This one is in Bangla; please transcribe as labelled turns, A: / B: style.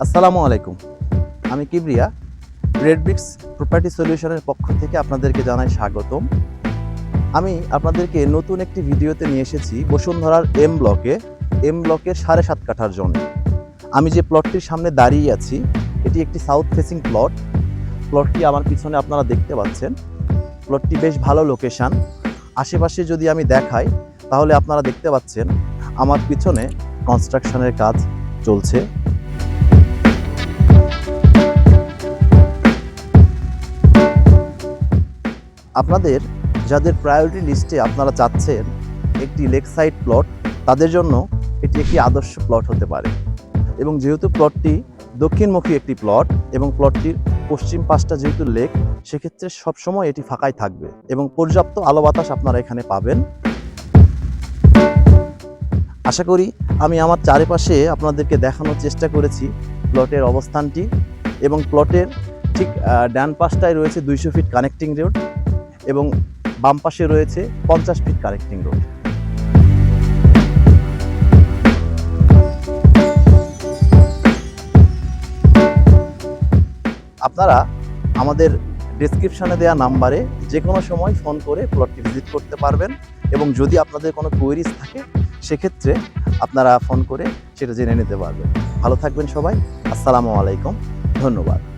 A: আসসালামু আলাইকুম। আমি কিবরিয়া রেড ব্রিক্স প্রপার্টি সলিউশনের পক্ষ থেকে আপনাদেরকে জানাই স্বাগতম। আমি আপনাদেরকে নতুন একটি ভিডিওতে নিয়ে এসেছি বসুন্ধরার এম ব্লকে এম ব্লকের সাড়ে সাত কাঠার জন্য। আমি যে প্লটটির সামনে দাঁড়িয়ে আছি, এটি একটি সাউথ ফেসিং প্লট প্লটটি আমার পিছনে আপনারা দেখতে পাচ্ছেন। প্লটটি বেশ ভালো লোকেশান আশেপাশে যদি আমি দেখাই, তাহলে আপনারা দেখতে পাচ্ছেন, আমার পিছনে কনস্ট্রাকশনের কাজ চলছে। আপনাদের যাদের প্রায়োরিটি লিস্টে আপনারা চাচ্ছেন একটি লেক সাইড প্লট তাদের জন্য এটি একটি আদর্শ প্লট হতে পারে। এবং যেহেতু প্লটটি দক্ষিণমুখী একটি প্লট এবং প্লটটির পশ্চিম পাশটা যেহেতু লেক সেক্ষেত্রে সবসময় এটি ফাঁকাই থাকবে এবং পর্যাপ্ত আলো বাতাস আপনারা এখানে পাবেন। আশা করি আমি আমার চারিপাশে আপনাদেরকে দেখানোর চেষ্টা করেছি প্লটের অবস্থানটি এবং প্লটের ঠিক ডান পাশটায় রয়েছে দুইশো ফিট কানেক্টিং রোড এবং বাম পাশে রয়েছে পঞ্চাশ ফিট কানেক্টিং রোড আপনারা আমাদের ডেসক্রিপশনে দেওয়া নাম্বারে যে কোনো সময় ফোন করে প্লটটি ভিজিট করতে পারবেন এবং যদি আপনাদের কোনো কোয়েরিজ থাকে, সেক্ষেত্রে আপনারা ফোন করে সেটা জেনে নিতে পারবেন। ভালো থাকবেন সবাই। আসসালামু আলাইকুম। ধন্যবাদ।